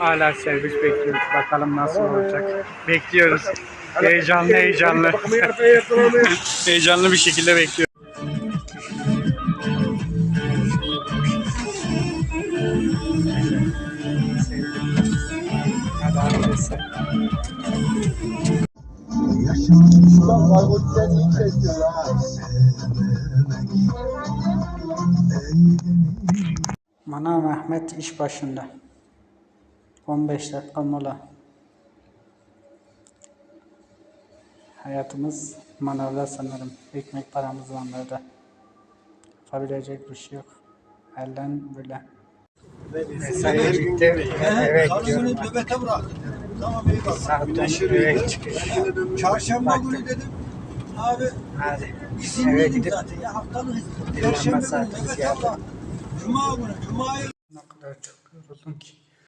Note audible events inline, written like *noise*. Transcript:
Hala servis bekliyoruz. Bakalım nasıl olacak. Bekliyoruz. Heyecanlı heyecanlı. *laughs* heyecanlı bir şekilde bekliyoruz. Manav Mehmet iş başında. 15 dakika mola. Hayatımız manavda sanırım. Ekmek paramız onlarda. Yapabilecek bir şey yok. Elden böyle. Mesai bitti. Eve gidiyorum. Karısını nöbete bıraktım. Tamam iyi bak. Saat 10 Güneşi eve çıkış. Çarşamba günü dedim. Abi Hadi. Eve gidip zaten. Ya haftalık izin. dinlenme saatimiz geldi. Cuma günü. Cuma'yı Ne kadar çok yoruldum ki.